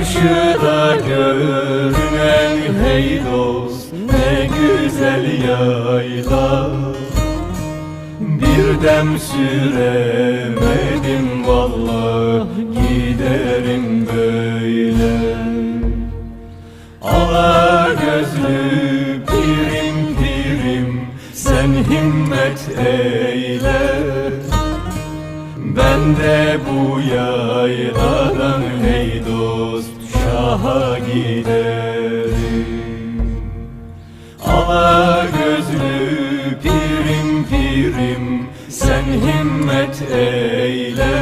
Karşıda görünen hey dost ne güzel yayla Bir dem süremedim vallahi giderim böyle. Ala gözlü pirim pirim sen himmet eyle. Ben de bu yayladan hey dost şaha giderim Ala gözlü pirim pirim sen himmet eyle